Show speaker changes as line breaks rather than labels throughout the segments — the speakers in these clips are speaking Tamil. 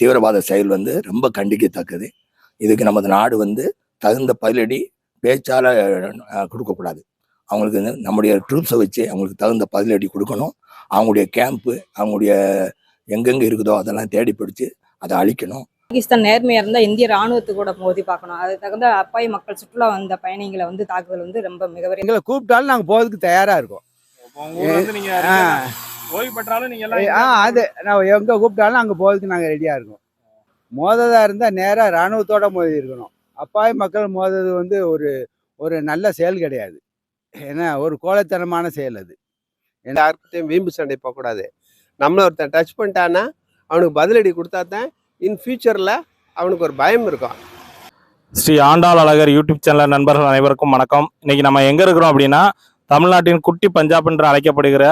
தீவிரவாத செயல் வந்து ரொம்ப கண்டிக்கத்தக்கது. இதுக்கு நமது நாடு வந்து தகுந்த பதிலடி பேச்சால கொடுக்கக்கூடாது. அவங்களுக்கு வந்து நம்முடைய ட்ரூப்ஸை வச்சு அவங்களுக்கு தகுந்த பதிலடி கொடுக்கணும். அவங்களுடைய கேம்ப்பு அவங்களுடைய எங்கெங்கே இருக்குதோ அதெல்லாம் தேடி பிடிச்சி அதை அழிக்கணும்.
பாகிஸ்தான் நேர்மையா இருந்தா இந்திய ராணுவத்து கூட மோதி பார்க்கணும். அது தகுந்த அப்பாவி மக்கள் சுற்றுலா வந்த பயணிகளை வந்து தாக்குதல் வந்து ரொம்ப மிகவரி
எங்களை கூப்பிட்டாலும் நாங்கள் போகிறதுக்கு தயாராக இருக்கோம்.
நீங்க ஓய்வு பெற்றாலும் நீங்க
ஆ
எல்லாம்
அது நான் எங்கே கூப்பிட்டாலும் அங்கே போகிறதுக்கு நாங்கள் ரெடியாக இருக்கோம். மோததா இருந்தால் நேராக இராணுவத்தோட மோதி இருக்கணும். அப்பாவி மக்கள் மோதுறது வந்து ஒரு ஒரு நல்ல செயல் கிடையாது. ஏன்னா ஒரு கோழைத்தனமான செயல் அது.
யார்கிட்டயும் வீம்பு சண்டை போகக்கூடாது. நம்மள ஒருத்தன் டச் பண்ணிட்டான்னா அவனுக்கு பதிலடி கொடுத்தா தான் இன் ஃபியூச்சரில் அவனுக்கு ஒரு பயம் இருக்கும்.
ஸ்ரீ ஆண்டாள் அழகர் யூடியூப் சேனல் நண்பர்கள் அனைவருக்கும் வணக்கம். இன்னைக்கு நம்ம எங்க இருக்கிறோம் அப்படின்னா தமிழ்நாட்டின் குட்டி பஞ்சாப் என்று அழைக்கப்படுகிற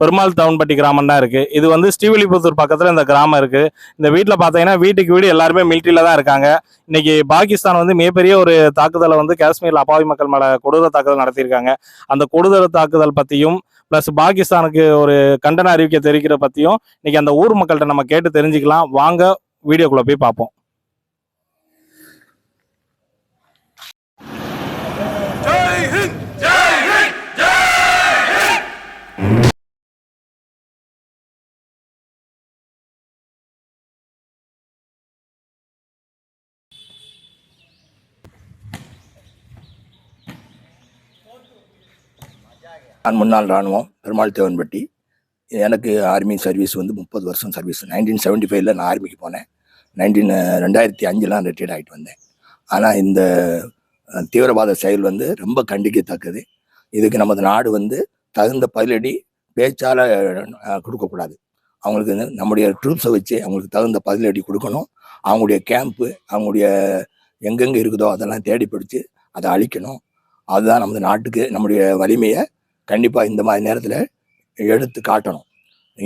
பெருமாள் தவன்பட்டி கிராமம் தான் இருக்கு. இது வந்து ஸ்ரீவில்லிபுத்தூர் பக்கத்துல இந்த கிராமம் இருக்கு. இந்த வீட்டில் பார்த்தீங்கன்னா வீட்டுக்கு வீடு எல்லாருமே மிலிட்டரியில தான் இருக்காங்க. இன்னைக்கு பாகிஸ்தான் வந்து மிகப்பெரிய ஒரு தாக்குதலை வந்து காஷ்மீர்ல அப்பாவி மக்கள் மேல கொடூர தாக்குதல் நடத்தியிருக்காங்க. அந்த கொடூர தாக்குதல் பத்தியும் பிளஸ் பாகிஸ்தானுக்கு ஒரு கண்டன அறிவிக்கை தெரிவிக்கிற பத்தியும் இன்னைக்கு அந்த ஊர் மக்கள்கிட்ட நம்ம கேட்டு தெரிஞ்சுக்கலாம். வாங்க வீடியோக்குள்ள போய் பார்ப்போம்.
நான் முன்னாள் இராணுவம் பெருமாள் தேவன்பட்டி. எனக்கு ஆர்மி சர்வீஸ் வந்து முப்பது வருஷம் சர்வீஸ் நைன்டீன் செவன்ட்டி ஃபைவ்ல நான் ஆர்மிக்கு போனேன். நைன்டீன் ரெண்டாயிரத்தி அஞ்சுலாம் ரிட்டையர்ட் ஆகிட்டு வந்தேன். ஆனால் இந்த தீவிரவாத செயல் வந்து ரொம்ப கண்டிக்கத்தக்கது. இதுக்கு நமது நாடு வந்து தகுந்த பதிலடி பேச்சால் கொடுக்கக்கூடாது. அவங்களுக்கு நம்முடைய ட்ரூப்ஸை வச்சு அவங்களுக்கு தகுந்த பதிலடி கொடுக்கணும். அவங்களுடைய கேம்ப்பு அவங்களுடைய எங்கெங்கே இருக்குதோ அதெல்லாம் தேடி பிடிச்சி அதை அழிக்கணும். அதுதான் நமது நாட்டுக்கு நம்முடைய வலிமையை கண்டிப்பாக இந்த மாதிரி நேரத்தில் எடுத்து காட்டணும்.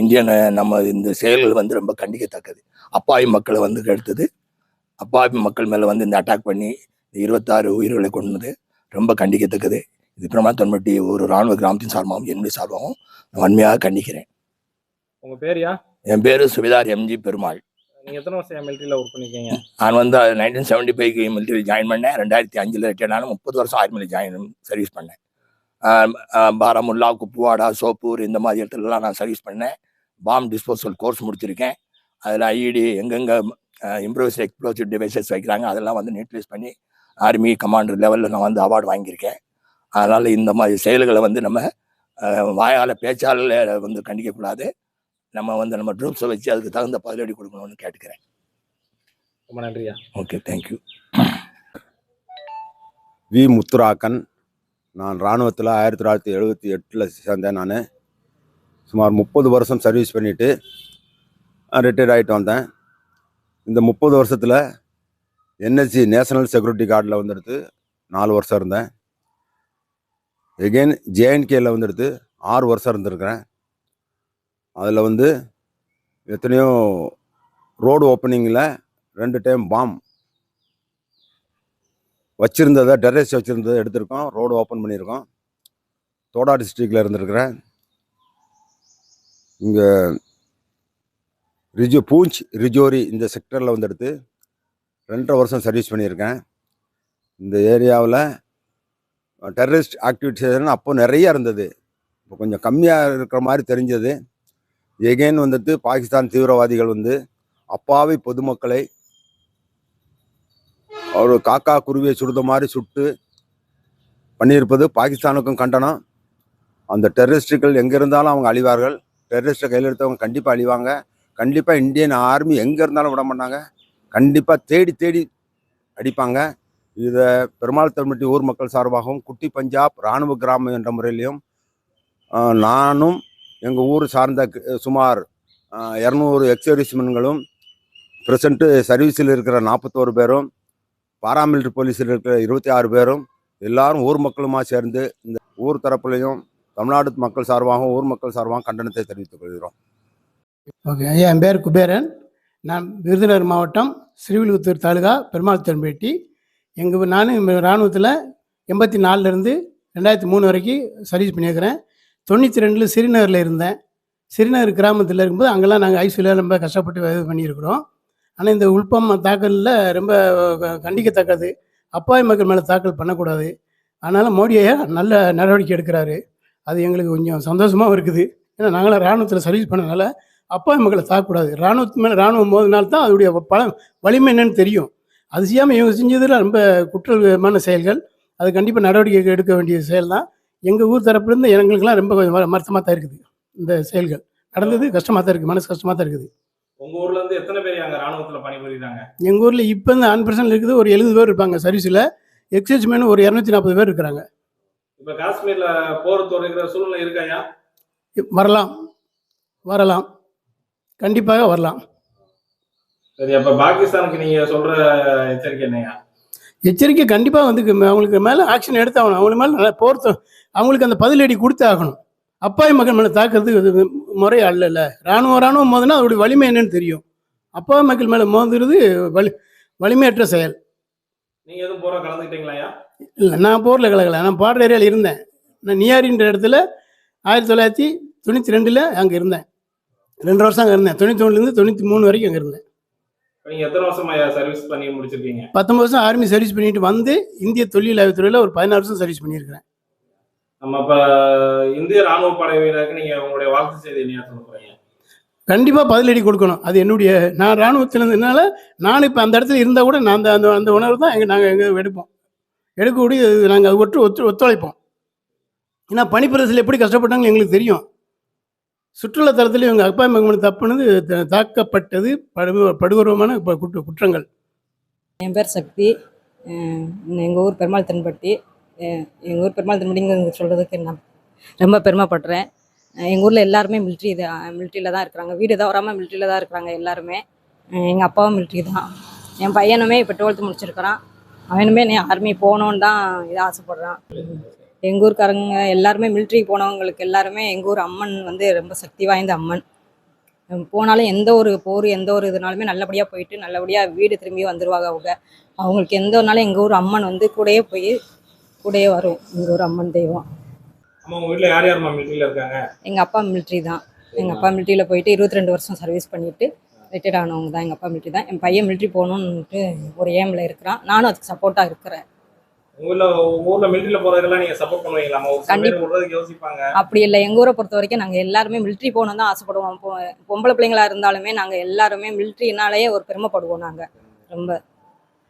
இந்தியன் நம்ம இந்த செயல்கள் வந்து ரொம்ப கண்டிக்கத்தக்கது. அப்பாவி மக்களை வந்து கெடுத்தது. அப்பாவி மக்கள் மேலே வந்து இந்த அட்டாக் பண்ணி இருபத்தாறு உயிர்களை கொண்டது ரொம்ப கண்டிக்கத்தக்கது. இது பிரமா தொன்மட்டி ஒரு இராணுவ கிராமத்தின் சார்பாகவும் என்னுடைய சார்பாகவும் வன்மையாக கண்டிக்கிறேன்.
உங்க பேரியா?
என் பேர் சுபிதார் எம்ஜி பெருமாள்.
நீங்க எத்தனை வருஷம் மிலிட்டரியில ஒர்க் பண்ணிருக்கீங்க?
நான் வந்து நைன்டீன் செவன்ட்டி ஃபைவ்க்கு மிலிட்டரி ஜாயின் பண்ணேன். ரெண்டாயிரத்தி அஞ்சில் ரிட்டையர்ட் ஆன முப்பது வருஷம் ஆர்மியில் ஜாயின் சர்வீஸ் பண்ணேன். பாராமுல்லா குப்புவாடா சோப்பூர் இந்த மாதிரி இடத்துலலாம் நான் சர்வீஸ் பண்ணேன் பாம் டிஸ்போசல் கோர்ஸ் முடிச்சிருக்கேன். அதில் ஐஇடி எங்கெங்கே இம்ப்ரூவ்ஸ் எக்ஸ்ப்ளோசிவ் டிவைசஸ் வைக்கிறாங்க அதெல்லாம் வந்து நியூட்ரலைஸ் பண்ணி ஆர்மி கமாண்டர் லெவலில் நான் வந்து அவார்டு வாங்கியிருக்கேன். அதனால் இந்த மாதிரி செயல்களை வந்து நம்ம வாயால் பேச்சால் வந்து கண்டிக்கக்கூடாது நம்ம வந்து நம்ம ட்ரூப்ஸை வச்சு அதுக்கு தகுந்த பதிலடி கொடுக்கணும்னு கேட்டுக்கிறேன்.
ரொம்ப நன்றியா.
ஓகே தேங்க்யூ
வி முத்துராக்கன் நான் இராணுவத்தில் ஆயிரத்தி தொள்ளாயிரத்தி எழுபத்தி எட்டில் சேர்ந்தேன் நான். சுமார் முப்பது வருஷம் சர்வீஸ் பண்ணிவிட்டு ரிட்டையர்ட் ஆகிட்டு வந்தேன். இந்த முப்பது வருஷத்தில் என்எஸ்சி நேஷனல் செக்யூரிட்டி கார்டில் வந்துடுத்து நாலு வருஷம் இருந்தேன். எகெயின் ஜேஎன்கேயில் வந்துடுத்து ஆறு வருஷம் இருந்திருக்கிறேன். அதில் வந்து எத்தனையோ ரோடு ஓப்பனிங்கில் ரெண்டு டைம் பாம் வச்சுருந்ததை டெரஸ் வச்சுருந்ததை எடுத்திருக்கோம். ரோடு ஓப்பன் பண்ணியிருக்கோம். தோடா டிஸ்ட்ரிக்டில் இருந்திருக்கிறேன். இங்கே ரிஜோ பூஞ்ச் ரிஜோரி இந்த செக்டரில் வந்து எடுத்து ரெண்டரை வருஷம் சர்வீஸ் பண்ணியிருக்கேன். இந்த ஏரியாவில் டெரரிஸ்ட் ஆக்டிவிட்டிஸ் அப்போ நிறையா இருந்தது. இப்போ கொஞ்சம் கம்மியாக இருக்கிற மாதிரி தெரிஞ்சது. எகெயின் வந்துட்டு பாகிஸ்தான் தீவிரவாதிகள் வந்து அப்பாவி பொதுமக்களை அவர் காக்கா குருவியை சுடுத மாதிரி சுட்டு பண்ணியிருப்பது பாகிஸ்தானுக்கும் கண்டனம். அந்த டெரரிஸ்டுகள் எங்கே இருந்தாலும் அவங்க அழிவார்கள். டெரரிஸ்ட்டை கையில் எடுத்தவங்க கண்டிப்பாக அழிவாங்க. கண்டிப்பாக இந்தியன் ஆர்மி எங்கே இருந்தாலும் விட மாட்டாங்க. கண்டிப்பாக தேடி தேடி அடிப்பாங்க. இதை பெருமாள் தமிழ்ட்டி ஊர் மக்கள் சார்பாகவும் குட்டி பஞ்சாப் இராணுவ கிராமம் என்ற முறையிலையும் நானும் எங்கள் ஊர் சார்ந்த க- சுமார் இரநூறு எக்ஸர்விஸ்மென்களும் ப்ரெசண்ட்டு சர்வீஸில் இருக்கிற நாற்பத்தோரு பேரும் பாராமிலிட்டரி போலீஸில் இருக்கிற இருபத்தி ஆறு பேரும் எல்லாரும் ஊர் மக்களுமா சேர்ந்து இந்த ஊர் தரப்புலையும் தமிழ்நாடு மக்கள் சார்பாகவும் ஊர் மக்கள் சார்பாகவும் கண்டனத்தை தெரிவித்துக் கொள்கிறோம்.
ஓகே ஐயா என் பேர் குபேரன். நான் விருதுநகர் மாவட்டம் ஸ்ரீவில்லிபுத்தூர் தாலுகா பெருமாள் தன்பேட்டி எங்கள் நான் இராணுவத்தில் எண்பத்தி நாலுலேருந்து ரெண்டாயிரத்தி மூணு வரைக்கும் சர்வீஸ் பண்ணியிருக்கிறேன். தொண்ணூற்றி ரெண்டில் சிறுநகரில் இருந்தேன். சிறுநகர் கிராமத்தில் இருக்கும்போது அங்கெல்லாம் நாங்கள் ஐசியூவில் ரொம்ப கஷ்டப்பட்டு இது பண்ணியிருக்கிறோம். ஆனால் இந்த உள்பம் தாக்கலில் ரொம்ப க- கண்டிக்கத்தக்கது. அப்பாவி மக்கள் மேலே தாக்கல் பண்ணக்கூடாது. அதனால் மோடி ஐயா நல்ல நடவடிக்கை எடுக்கிறாரு. அது எங்களுக்கு கொஞ்சம் சந்தோஷமாகவும் இருக்குது. ஏன்னா நாங்களாம் இராணுவத்தில் சர்வீஸ் பண்ணனால அப்பாவி மக்களை தாக்கக்கூடாது. இராணுவத்து மேலே இராணுவம் மோதினால்தான் அதோடைய பல வலிமை என்னன்னு தெரியும். அது செய்யாமல் இவங்க செஞ்சதில் ரொம்ப குற்றமான செயல்கள். அது கண்டிப்பாக நடவடிக்கை எடுக்க வேண்டிய செயல் தான் எங்கள் ஊர் தரப்புலேருந்து எங்களுக்கெல்லாம் ரொம்ப வருத்தமாக தான் இருக்குது. இந்த செயல்கள். நடந்தது கஷ்டமாக தான் இருக்குது. மனசு கஷ்டமாக தான் இருக்குது
உங்கள் ஊர்லேருந்து எத்தனை பேர் அங்க ராணுவத்துல பணிபுரியுறாங்க.
எங்கள் ஊரில் இப்போ இந்த அன் பர்சன்ட் இருக்குது. ஒரு எழுபது பேர் இருப்பாங்க சர்வீஸில் எக்ஸைஸ் மேன் ஒரு இரநூத்தி நாற்பது பேர் இருக்கிறாங்க.
இப்ப காஷ்மீர்ல போர் தொடங்குற சூழ்நிலை இருக்காயா
வரலாம். வரலாம். கண்டிப்பாக வரலாம்.
சரி அப்ப பாகிஸ்தானுக்கு நீங்க சொல்ற எச்சரிக்கை என்னையா
எச்சரிக்கை கண்டிப்பாக வந்து அவங்களுக்கு மேலே ஆக்ஷன் எடுத்து ஆகணும் அவங்களுக்கு மேலே நல்லா போர்த்து அவங்களுக்கு அந்த பதிலடி கொடுத்து ஆகணும் அப்பாவி மக்கள் மேலே தாக்குறது இது முறை அல்ல ராணுவம் ராணுவம் மோதுனா அதோடைய வலிமை என்னன்னு தெரியும். அப்பாவி மக்கள் மேலே மோதுறது வலி வலிமையற்ற செயல்.
நீங்க எதுவும் போற கலந்துக்கிட்டீங்களாயா
இல்லை நான் போரில் கலகலை நான் பார்டர் ஏரியாவில் இருந்தேன். நான் நியாரின்ற இடத்துல ஆயிரத்தி தொள்ளாயிரத்தி தொண்ணூற்றி ரெண்டில் அங்கே இருந்தேன். ரெண்டு வருஷம் அங்கே இருந்தேன். தொண்ணூற்றி ஒன்றுலேருந்து தொண்ணூற்றி மூணு வரைக்கும் அங்கே இருந்தேன்.
எத்தனை வருஷமா சர்வீஸ் பண்ணி முடிச்சிருக்கீங்க?
பத்தொம்பது வருஷம் ஆர்மி சர்வீஸ் பண்ணிட்டு வந்து இந்திய தொழில் துறையில் ஒரு பதினாறு வருஷம் சர்வீஸ் பண்ணியிருக்கிறேன்.
நம்ம இப்ப இந்திய ராணுவ படை வீரருக்கு நீங்க உங்களுடைய வாழ்த்து செய்தி என்ன சொல்ல
கண்டிப்பாக பதிலடி கொடுக்கணும். அது என்னுடைய நான் இராணுவத்தில் இருந்ததுனால நான் இப்போ அந்த இடத்துல இருந்தால் கூட நான் அந்த அந்த அந்த உணர்வு தான் எங்கள் நாங்கள் எங்கே எடுப்போம். எடுக்கக்கூடிய நாங்கள் ஒற்று ஒத்து ஒத்துழைப்போம். ஏன்னா பனிப்பிரதத்தில் எப்படி கஷ்டப்பட்டாங்க எங்களுக்கு தெரியும். சுற்றுலாத்தலத்தில் இவங்க அப்பா மகன் தப்புனது த- தாக்கப்பட்டது படு படுகொரமான ப- குற்ற குற்றங்கள்.
என் பேர் சக்தி. எங்கள் ஊர் பெருமாள் தென்பட்டி. எங்கள் ஊர் பெருமாள் தென்பட்டிங்க சொல்கிறதுக்கு நான் ரொம்ப பெருமைப்படுறேன். எங்கள் ஊரில் எல்லாருமே மிலிட்ரி தான் மிலிட்ரியில் தான் இருக்கிறாங்க. வீடு தவறாமல் மிலிட்ரியில் தான் இருக்கிறாங்க எல்லாருமே. எங்கள் அப்பாவும் மிலிட்ரி தான். என் பையனுமே இப்போ டுவெல்த்து முடிச்சிருக்கிறான். அவனுமே நீ ஆர்மி போகணுன்னு தான் இது ஆசைப்பட்றான். எங்கள் ஊருக்காரங்க எல்லாருமே மிலிட்ரி போனவங்களுக்கு எல்லாருமே எங்கள் ஊர் அம்மன் வந்து ரொம்ப சக்தி வாய்ந்த அம்மன். போனாலும் எந்த ஒரு போர் எந்த ஒரு இதுனாலுமே நல்லபடியாக போயிட்டு நல்லபடியாக வீடு திரும்பி வந்துடுவாங்க அவங்க. அவங்களுக்கு எந்த ஒரு நாளும் எங்கள் ஊர் அம்மன் வந்து கூடயே போய் கூடயே வரும். எங்கள் ஊர் அம்மன் தெய்வம்.
அம்மா உங்க யார் யார் மிலிட்டரியில இருக்காங்க?
எங்கள் அப்பா மிலிட்ரி தான். எங்கள் அப்பா மிலிட்ரியில் போயிட்டு இருபத்தி ரெண்டு வருஷம் சர்வீஸ் பண்ணிட்டு ரிட்டையர்ட் ஆனவங்க தான். எங்கள் அப்பா மிலிட்ரி தான். என் பையன் மிலிட்ரி போகணுன்ட்டு ஒரு ஏமில் இருக்கிறான். நானும் அதுக்கு சப்போர்ட்டாக இருக்கிறேன். அப்படி இல்லை. எங்கள் ஊரை பொறுத்த வரைக்கும் நாங்கள் எல்லாருமே மிலிட்ரி போகணும் தான் ஆசைப்படுவோம். பொம்பளை பிள்ளைங்களா இருந்தாலுமே நாங்கள் எல்லாருமே மிலிட்ரினாலேயே ஒரு பெருமைப்படுவோம் நாங்கள் ரொம்ப.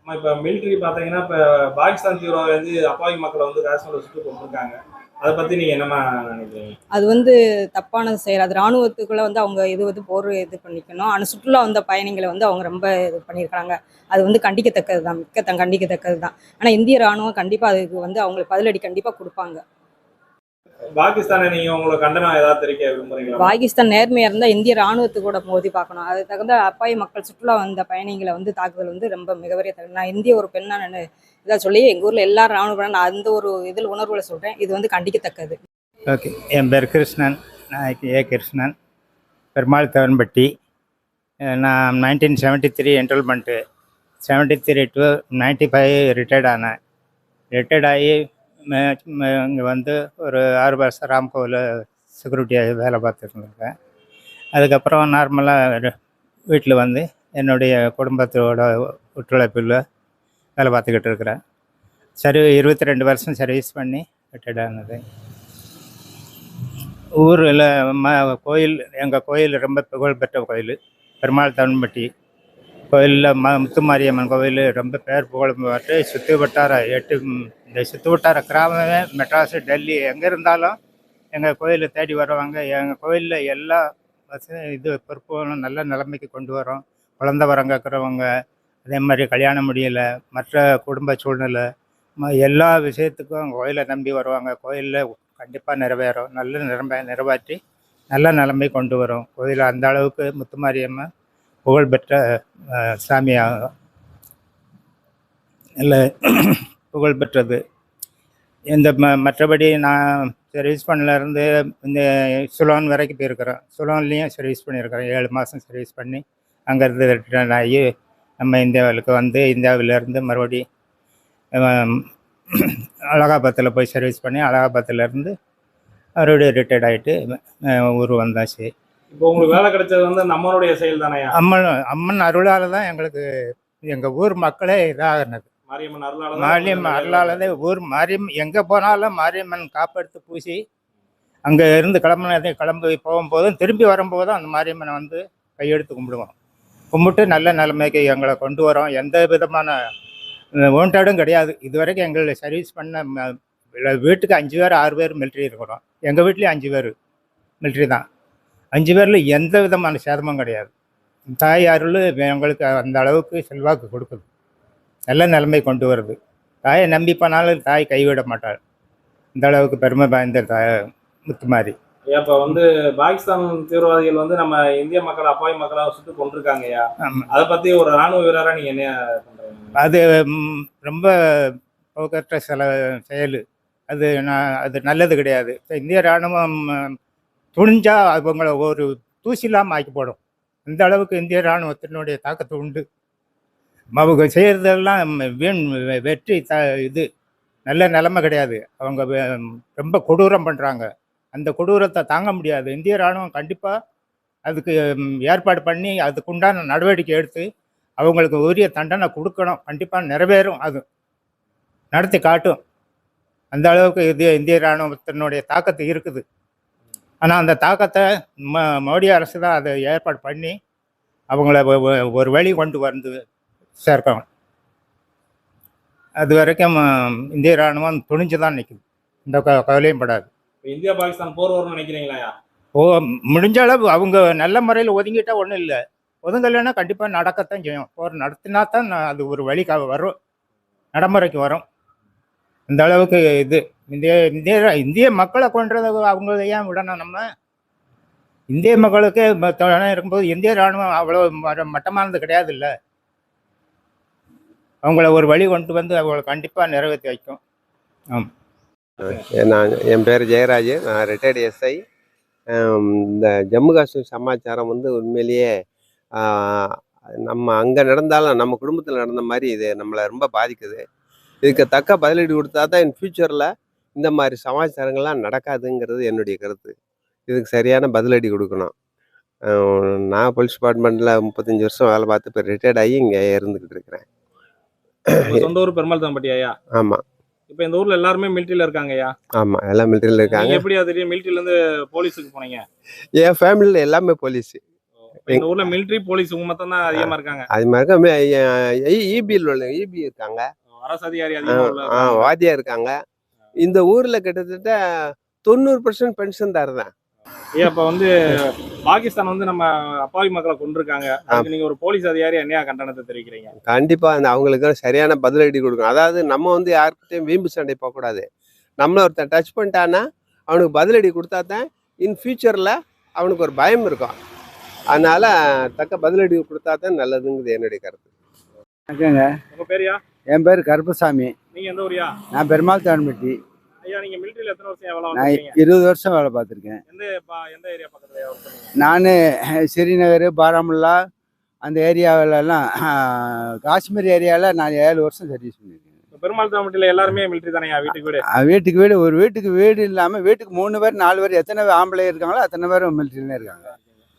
இப்ப மிலிட்டரி பாத்தீங்கன்னா இப்ப பாகிஸ்தான் தீவிரவாதி அப்பாவி மக்களை வந்து காஷ்மீர்ல சுட்டு கொண்டிருக்காங்க அதை பத்தி நீங்க என்னமா நினைக்கிறீங்க?
அது வந்து தப்பான செயல் அது ராணுவத்துக்குள்ள வந்து அவங்க இது வந்து போர் இது பண்ணிக்கணும். ஆனால் சுற்றுலா வந்த பயணிகளை வந்து அவங்க ரொம்ப இது பண்ணியிருக்காங்க அது வந்து கண்டிக்கத்தக்கது தான் மிக்க கண்டிக்கத்தக்கது தான் ஆனால் இந்திய ராணுவம் கண்டிப்பாக அதுக்கு வந்து அவங்களுக்கு பதிலடி கண்டிப்பாக கொடுப்பாங்க.
பாகிஸ்தானை நீங்க உங்களோட கண்டனம் ஏதாவது தெரிவிக்க விரும்புறீங்களா?
பாகிஸ்தான் நேர்மையாக இருந்தால் இந்திய ராணுவத்து கூட மோதி பார்க்கணும். அது தகுந்த அப்பாவி மக்கள் சுற்றுலா வந்த பயணிகளை வந்து தாக்குதல் வந்து ரொம்ப மிகப்பெரிய தவறு. நான் இந்திய ஒரு பெண்ணா நான் இதாக சொல்லி எங்கள் ஊரில் எல்லா ராணுவ நான் அந்த ஒரு இதில் உணர்வுல சொல்கிறேன் இது வந்து கண்டிக்கத்தக்கது.
ஓகே. என் பேர் கிருஷ்ணன். நான் ஏ கிருஷ்ணன். பெருமாள் தவன்பட்டி. நான் nineteen seventy three enrolment seventy three to ninety five retired ஆனேன். ரிட்டையர்ட் ஆகி இங்கே வந்து ஒரு ஆறு வருஷம் ராம்கோவில் செக்யூரிட்டியாக வேலை பார்த்துருந்துருக்கேன் அதுக்கப்புறம் நார்மலாக வீட்டில் வந்து என்னுடைய குடும்பத்தோட ஒத்துழைப்பில் வேலை பார்த்துக்கிட்டு இருக்கிறேன் சரி இருபத்தி ரெண்டு வருஷம் சர்வீஸ் பண்ணி ரிட்டையர்ட் ஊரில் ம கோயில் எங்கள் கோயில் ரொம்ப புகழ்பெற்ற கோயில். பெருமாள் தவன்பட்டி கோயிலில் ம முத்துமாரியம்மன் கோயில் ரொம்ப பேர் புகழ்பெற்று சுற்று வட்டார எட்டு இந்த சுற்று வட்டார கிராமமே மெட்ராஸு டெல்லி எங்கே இருந்தாலும் எங்கள் கோயிலை தேடி வருவாங்க. எங்கள் கோயிலில் எல்லா வசதி இது பொறுப்புகளும் நல்ல நிலைமைக்கு கொண்டு வரோம். குழந்த வரம் கேட்குறவங்க அதே மாதிரி கல்யாணம் முடியலை மற்ற குடும்ப சூழ்நிலை ம- எல்லா விஷயத்துக்கும் கோயிலை நம்பி வருவாங்க. கோயிலில் கண்டிப்பாக நிறைவேறும். நல்ல நிரம்ப நிறைவேற்றி நல்ல நிலைமை கொண்டு வரும். கோயிலில் அந்த அளவுக்கு முத்துமாரியம்மன் புகழ்பெற்ற சாமியாக சாமியாகும் புகழ்பெற்றது. இந்த ம மற்றபடி நான் சர்வீஸ் பண்ணலேருந்து இந்த சுலோன் வரைக்கும் போயிருக்கிறேன். சுலோன்லேயும் சர்வீஸ் பண்ணியிருக்கிறேன். ஏழு மாதம் சர்வீஸ் பண்ணி அங்கேருந்து ரிட்டர்ன் ஆகி நம்ம இந்தியாவிலுக்கு வந்து இந்தியாவிலேருந்து மறுபடி அலகாபாத்தில் போய் சர்வீஸ் பண்ணி அலகாபாத்திலேருந்து மறுபடியும் ரிட்டையர்ட் ஆகிட்டு ஊர் வந்தாச்சு.
இப்போ உங்களுக்கு வேலை கிடைச்சது வந்து நம்மளுடைய செயல் தானேயா
அம்மன் அம்மன் அருளால தான் எங்களுக்கு எங்கள் ஊர் மக்களே இதாகினது.
மாரியம்மன் அருளால
மாரியம்மன் அருளால தான் ஊர் மாரியம் எங்கே போனாலும் மாரியம்மன் காப்பெடுத்து பூசி அங்கே இருந்து கிளம்புனதே கிளம்பி போகும்போதும் திரும்பி வரும்போதும் அந்த மாரியம்மனை வந்து கையெடுத்து கும்பிடுவோம். கும்பிட்டு நல்ல நிலைமைக்கு எங்களை கொண்டு வரோம். எந்த விதமான ஓன்டாடும் கிடையாது. இது வரைக்கும் எங்களை சர்வீஸ் பண்ண வீட்டுக்கு அஞ்சு பேர் ஆறு பேர் மிலிட்ரி இருக்கிறோம் எங்கள் வீட்லேயும் அஞ்சு பேர் மிலிட்ரி தான். அஞ்சு பேரில் எந்த விதமான சேதமும் கிடையாது. தாய் அருள் எங்களுக்கு அந்த அளவுக்கு செல்வாக்கு கொடுக்குது. நல்ல நிலைமை கொண்டு வருது. தாயை நம்பி போனாலும் தாய் கைவிட மாட்டாள். இந்த அளவுக்கு பெருமை வாய்ந்த தாய் முத்துமாரி.
ஐயா, இப்ப வந்து பாகிஸ்தான் தீவிரவாதிகள் வந்து நம்ம இந்திய மக்கள் அப்பாவி மக்களை சுட்டு கொண்டிருக்காங்கய்யா அதை பத்தி ஒரு ராணுவ வீரரா நீங்க என்ன
அது ரொம்ப போக்கற்ற சில செயல். அது நான் அது நல்லது கிடையாது. இப்ப இந்திய ராணுவம் துணிஞ்சால் துணிஞ்சா அவங்கள ஒரு இல்லாமல் ஆக்கி போடும். இந்த அளவுக்கு இந்திய இராணுவத்தினுடைய தாக்கத்து உண்டு. அவங்க செய்கிறதெல்லாம் வீண் வெ- வெற்றி த இது. நல்ல நிலைமை கிடையாது. அவங்க ரொம்ப கொடூரம் பண்ணுறாங்க அந்த கொடூரத்தை தாங்க முடியாது. இந்திய ராணுவம் கண்டிப்பாக அதுக்கு ஏற்பாடு பண்ணி அதுக்குண்டான நடவடிக்கை எடுத்து அவங்களுக்கு உரிய தண்டனை கொடுக்கணும். கண்டிப்பாக நிறைவேறும் அது. நடத்தி காட்டும். அந்த அளவுக்கு இது இந்திய இராணுவத்தினுடைய தாக்கத்து இருக்குது. ஆனால் அந்த தாக்கத்தை ம மோடி அரசு தான் அதை ஏற்பாடு பண்ணி அவங்கள ஒரு வழி கொண்டு வந்து சேர்க்கணும். அது வரைக்கும் இந்திய இராணுவம் துணிஞ்சு தான் நிற்குது இந்த க- கவலையும் படாது.
இந்தியா பாகிஸ்தான் போர் வரும்னு நினைக்கிறீங்களா
ஓ முடிஞ்ச அளவு அவங்க நல்ல முறையில் ஒதுங்கிட்டா ஒன்றும் இல்லை. ஒதுங்கலைன்னா கண்டிப்பாக நடக்கத்தான் செய்யும். போர் நடத்தினா தான் அது ஒரு வழி க- வரும். நடைமுறைக்கு வரும். இந்த அளவுக்கு இது. இந்திய இந்திய இந்திய மக்களை கொன்றதை அவங்க ஏன் விடணும் நம்ம? இந்திய மக்களுக்கு இருக்கும்போது இந்திய ராணுவம் அவ்வளோ மட்டமானது கிடையாது இல்லை அவங்கள ஒரு வழி கொண்டு வந்து அவங்களை கண்டிப்பாக நிறைவேற்றி வைக்கும்.
நான் என் பேர் ஜெயராஜ். நான் ரிட்டையர்டு எஸ்ஐ இந்த ஜம்மு காஷ்மீர் சமாச்சாரம் வந்து உண்மையிலேயே நம்ம அங்கே நடந்தாலும் நம்ம குடும்பத்தில் நடந்த மாதிரி இது நம்மளை ரொம்ப பாதிக்குது. இதுக்கு தக்க பதிலடி கொடுத்தா தான் இன் ஃப்யூச்சரில் இந்த மாதிரி சமாச்சாரங்கள்லாம் நடக்காதுங்கிறது என்னுடைய கருத்து. இதுக்கு சரியான பதிலடி கொடுக்கணும். நான் போலீஸ் டிபார்ட்மெண்ட்டில் முப்பத்தஞ்சு வருஷம் வேலை பார்த்து இப்போ ரிட்டையர்ட் ஆகி இங்கே இருந்துக்கிட்டு இருக்கிறேன்.
சொந்த ஊர் பெருமாள் தம்பட்டி ஐயா?
ஆமாம்
இப்ப இந்த ஊர்ல எல்லாருமே மிலிட்டரியில இருக்காங்க ஐயா?
ஆமாம் எல்லாம் மிலிட்டரியில் இருக்காங்க.
எப்படி அது மிலிட்டரியில இருந்து போலீஸுக்கு போனீங்க?
என் ஃபேமிலியில் எல்லாமே போலீஸ்.
இந்த ஊர்ல மிலிட்டரி போலீஸ் உங்க மட்டும் தான் அதிகமா இருக்காங்க.
அது மாதிரி இபியில் உள்ள இபி இருக்காங்க.
அரசு அதிகாரி
ஆ,
அதிகமா உள்ள
ஆ, வாத்தியா இருக்காங்க. இந்த ஊர்ல கிட்டத்தட்ட தொண்ணூறு பர்சன்ட் பென்ஷன் தான்.
ஐயா இப்ப வந்து பாகிஸ்தான் வந்து நம்ம அப்பாவி மக்களை கொண்டிருக்காங்க நீங்க ஒரு போலீஸ் அதிகாரி என்னையா கண்டனத்தை தெரிவிக்கிறீங்க?
கண்டிப்பா அவங்களுக்கு சரியான பதிலடி கொடுக்கணும். அதாவது நம்ம வந்து யார்கிட்டயும் வீம்பு சண்டை போகக்கூடாது நம்மள ஒருத்தன் டச் பண்ணிட்டான்னா அவனுக்கு பதிலடி கொடுத்தா தான் இன் ஃபியூச்சர்ல அவனுக்கு ஒரு பயம் இருக்கும். அதனால தக்க பதிலடி கொடுத்தா தான் நல்லதுங்கிறது என்னுடைய கருத்து.
வணக்கங்க
உங்க பேரியா
என் பேர் கருப்பசாமி.
நீங்க எந்த ஊரியா?
நான் பெருமாள் தான்பட்டி
ஐயா நீங்க மிலிட்டரியில எத்தனை வருஷம் எவ்வளவு
நான் இருபது வருஷம் வேலை பார்த்துருக்கேன்.
எந்த பா- எந்த ஏரியா பக்கத்துல work பண்ணீங்க?
நான் ஸ்ரீநகர் பாராமுல்லா அந்த ஏரியாவிலலாம் காஷ்மீர் ஏரியாவில் நான் ஏழு வருஷம் சர்வீஸ் பண்ணியிருக்கேன்
பெருமாள் தாமட்டில எல்லாருமே மிலிட்டரி தானே வீட்டுக்கு வீடு.
வீட்டுக்கு வீடு ஒரு வீட்டுக்கு வீடு இல்லாமல் வீட்டுக்கு மூணு பேர் நாலு பேர் எத்தனை ஆம்பளை இருக்காங்களோ அத்தனை பேரும் மிலிட்ரியில இருக்காங்க.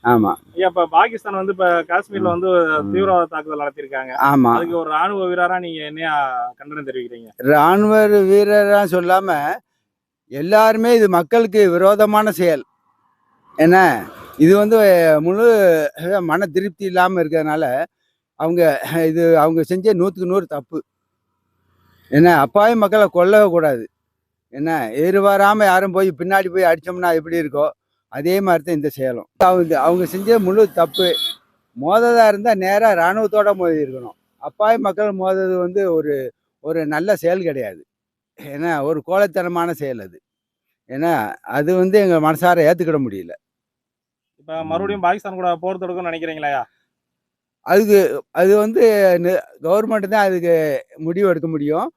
ஐயா இப்ப பாகிஸ்தான் வந்து இப்ப காஷ்மீர்ல வந்து தீவிரவாத தாக்குதல் நடத்திருக்காங்க.
ஆமாம்
அதுக்கு ஒரு ராணுவ வீரரா நீங்க என்னையா கண்டனம் தெரிவிக்கிறீங்க?
இராணுவ வீரராக சொல்லாமல் எல்லாருமே இது மக்களுக்கு விரோதமான செயல். என்ன? இது வந்து முழு மன திருப்தி இல்லாமல் இருக்கிறதுனால அவங்க இது அவங்க செஞ்ச நூற்றுக்கு நூறு தப்பு. என்ன? அப்பாவி மக்களை கொல்லவே கூடாது. என்ன? எதிர்பாராமல் யாரும் போய் பின்னாடி போய் அடித்தோம்னா எப்படி இருக்கோ? அதே மாதிரி தான் இந்த செயலும் அவங்க அவங்க செஞ்ச முழு தப்பு. மோததாக இருந்தால் நேராக இராணுவத்தோட மோதி இருக்கணும் அப்பாவி மக்கள் மோதுறது வந்து ஒரு ஒரு நல்ல செயல் கிடையாது. ஏன்னா ஒரு கோழைத்தனமான செயல் அது. ஏன்னா அது வந்து எங்கள் மனசார ஏற்றுக்கிட முடியல.
இப்ப மறுபடியும் பாகிஸ்தான் கூட போர் தொடுக்கணும்னு நினைக்கிறீங்களா?
அதுக்கு அது வந்து கவர்மெண்ட் தான் அதுக்கு முடிவு எடுக்க முடியும்.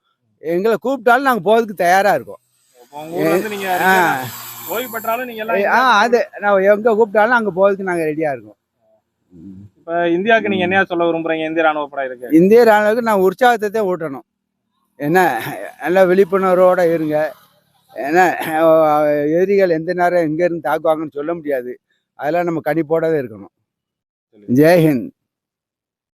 எங்களை கூப்பிட்டாலும் நாங்கள் போகிறதுக்கு தயாராக இருக்கோம்.
நீங்க ஓய்வு பெற்றாலும் நீங்க
ஆ
எல்லாம்
அது நான் எங்கே கூப்பிட்டாலும் அங்கே போகிறதுக்கு நாங்கள் ரெடியாக இருக்கோம்.
இப்ப இந்தியாவுக்கு நீங்க என்னையா சொல்ல விரும்புறீங்க? இந்திய ராணுவ படை இருக்கு.
இந்திய ராணுவத்துக்கு நான் உற்சாகத்தை தான் ஊட்டணும் என்ன நல்லா விழிப்புணர்வோட இருங்க. ஏன்னா எதிரிகள் எந்த நேரம் எங்கேருந்து தாக்குவாங்கன்னு சொல்ல முடியாது. அதெல்லாம் நம்ம கணிப்போடவே இருக்கணும். ஜெய்ஹிந்த்